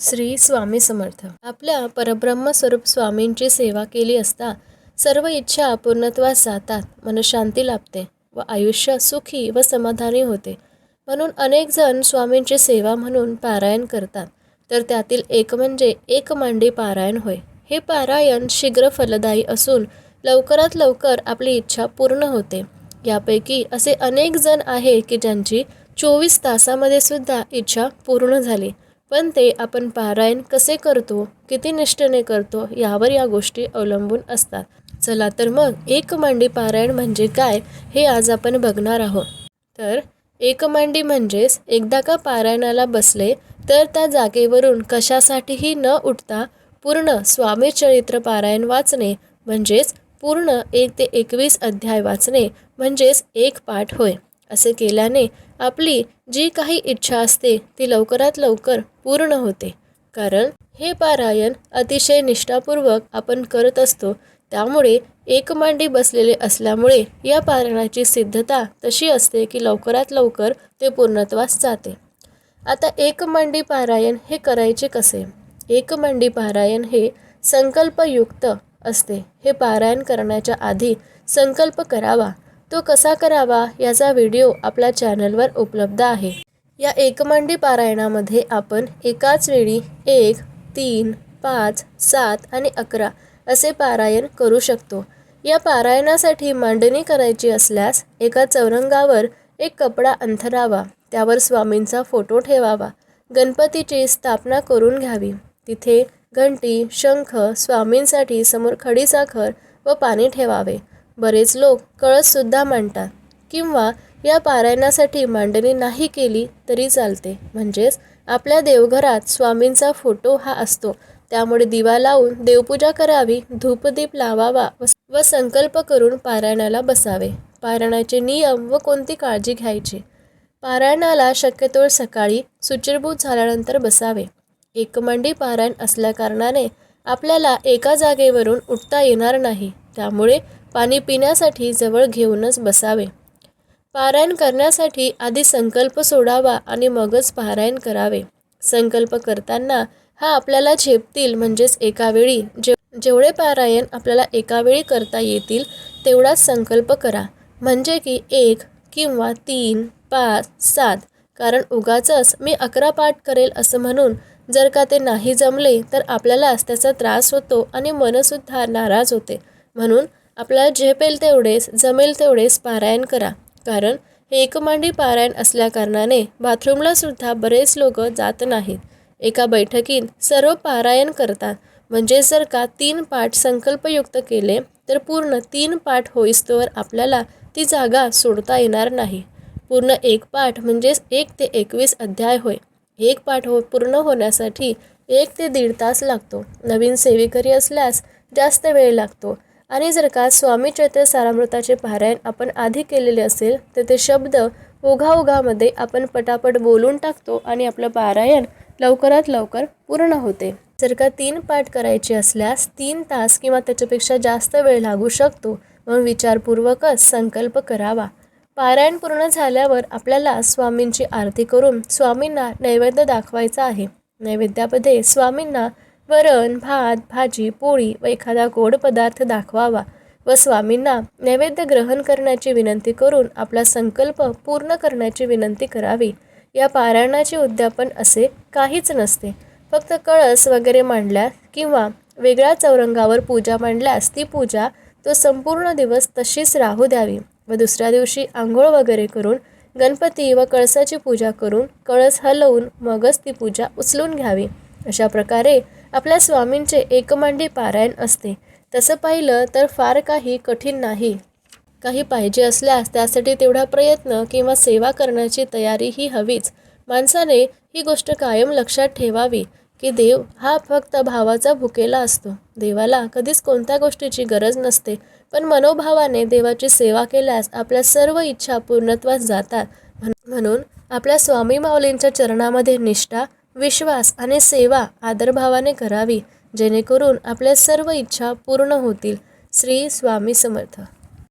श्री स्वामी समर्थ. आपल्या परब्रह्म स्वरूप स्वामींची सेवा केली असता सर्व इच्छा पूर्णत्वास जातात मनशांती लाभते व आयुष्य सुखी व समाधानी होते. म्हणून अनेक जण स्वामींची सेवा म्हणून पारायण करतात. तर त्यातील एक म्हणजे एक मांडी पारायण होय. हे पारायण शीघ्र फलदायी असून लवकरात लवकर आपली इच्छा पूर्ण होते. यापैकी असे अनेक जण आहे की ज्यांची चोवीस तासामध्ये सुद्धा इच्छा पूर्ण झाली. पण ते आपण पारायण कसे करतो किती निष्ठेने करतो यावर या गोष्टी अवलंबून असतात. चला तर मग एक मांडी पारायण म्हणजे काय हे आज आपण बघणार आहोत. तर एक मांडी म्हणजेच एकदा का पारायणाला बसले तर त्या जागेवरून कशासाठीही न उठता पूर्ण स्वामी चरित्र पारायण वाचणे म्हणजेच पूर्ण एक ते एकवीस अध्याय वाचणे म्हणजेच एक पाठ होय. असे केल्याने आपली जी काही इच्छा असते ती लवकरात लवकर पूर्ण होते. कारण हे पारायण अतिशय निष्ठापूर्वक आपण करत असतो. त्यामुळे एक मांडी बसलेले असल्यामुळे या पारायणाची सिद्धता तशी असते की लवकरात लवकर ते पूर्णत्वास जाते. आता एक मांडी पारायण हे करायचे कसे? एक मांडी पारायण हे संकल्पयुक्त असते. हे पारायण करण्याच्या आधी संकल्प करावा. तो कसा करावा याचा व्हिडिओ आपल्या चॅनलवर उपलब्ध आहे. या एकमांडी पारायणामध्ये आपण एकाच वेळी एक तीन पाच सात आणि अकरा असे पारायण करू शकतो. या पारायणासाठी मांडणी करायची असल्यास एका चौरंगावर एक कपडा अंथरावा त्यावर स्वामींचा फोटो ठेवावा गणपतीची स्थापना करून घ्यावी. तिथे घंटी शंख स्वामींसाठी समोर खडीसाखर व पाणी ठेवावे. बरेच लोक कळससुद्धा मांडतात किंवा या पारायणासाठी मांडणी नाही केली तरी चालते. म्हणजेच आपल्या देवघरात स्वामींचा फोटो हा असतो. त्यामुळे दिवा लावून देवपूजा करावी धूपदीप लावावा व संकल्प करून पारायणाला बसावे. पारायणाचे नियम व कोणती काळजी घ्यायची? पारायणाला शक्यतो सकाळी सुचिरभूत झाल्यानंतर बसावे. एकमंडी पारायण असल्याकारणाने आपल्याला एका जागेवरून उठता येणार नाही. त्यामुळे पाणी पिण्यासाठी जवळ घेऊनच बसावे. पारायण करण्यासाठी आधी संकल्प सोडावा आणि मगच पारायण करावे. संकल्प करताना हा आपल्याला झेपतील म्हणजेच एका वेळी जे जेवढे पारायण आपल्याला एका वेळी करता येतील तेवढाच संकल्प करा. म्हणजे की एक किंवा तीन पाच सात. कारण उगाचच मी अकरा पाठ करेल असं म्हणून जर का ते नाही जमले तर आपल्यालाच त्याचा त्रास होतो आणि मनसुद्धा नाराज होते. म्हणून आपल्याला झेपेल तेवढेच जमेल तेवढेच पारायण करा. कारण हे एकमांडी पारायण असल्याकारणाने बाथरूमला सुद्धा बरेच लोक जात नाहीत. एका बैठकीत सर्व पारायण करतात. म्हणजे जर का तीन पाठ संकल्पयुक्त केले तर पूर्ण तीन पाठ होईस्तोवर आपल्याला ती जागा सोडता येणार नाही. पूर्ण एक पाठ म्हणजेच एक ते एकवीस अध्याय होय. एक पाठ हो पूर्ण होण्यासाठी एक ते दीड तास लागतो. नवीन सेवेकरी असल्यास जास्त वेळ लागतो. आणि जर का स्वामी चैत्र सारामृताचे पारायण आपण आधी केलेले असेल तर ते शब्द ओघाओघामध्ये आपण पटापट बोलून टाकतो आणि आपलं पारायण लवकरात लवकर पूर्ण होते. जर का तीन पाठ करायचे असल्यास तीन तास किंवा त्याच्यापेक्षा जास्त वेळ लागू शकतो. म्हणून विचारपूर्वकच संकल्प करावा. पारायण पूर्ण झाल्यावर आपल्याला स्वामींची आरती करून स्वामींना नैवेद्य दाखवायचा आहे. नैवेद्यामध्ये स्वामींना वरण भात भाजी पोळी व एखादा गोड पदार्थ दाखवावा व स्वामींना नैवेद्य ग्रहण करण्याची विनंती करून आपला संकल्प पूर्ण करण्याची विनंती करावी. या पारायणाचे उद्यापन असे काहीच नसते. फक्त कळस वगैरे मांडल्यास किंवा वेगळ्या चौरंगावर पूजा मांडल्यास ती पूजा तो संपूर्ण दिवस तशीच राहू द्यावी व दुसऱ्या दिवशी आंघोळ वगैरे करून गणपती व कळसाची पूजा करून कळस हलवून मगच ती पूजा उचलून घ्यावी. अशा प्रकारे आपल्या स्वामींचे एकमांडी पारायण असते. तसं पाहिलं तर फार काही कठीण नाही. काही पाहिजे असल्यास त्यासाठी तेवढा प्रयत्न किंवा सेवा करण्याची तयारी ही हवीच. माणसाने ही गोष्ट कायम लक्षात ठेवावी की देव हा फक्त भावाचा भुकेला असतो. देवाला कधीच कोणत्या गोष्टीची गरज नसते पण मनोभावाने देवाची सेवा केल्यास आपल्या सर्व इच्छा पूर्णत्वास जातात. म्हणून आपल्या स्वामी माऊलींच्या चरणामध्ये निष्ठा विश्वास आणि सेवा आदरभावाने करावी जेणेकरून आपल्या सर्व इच्छा पूर्ण होतील. श्री स्वामी समर्थ.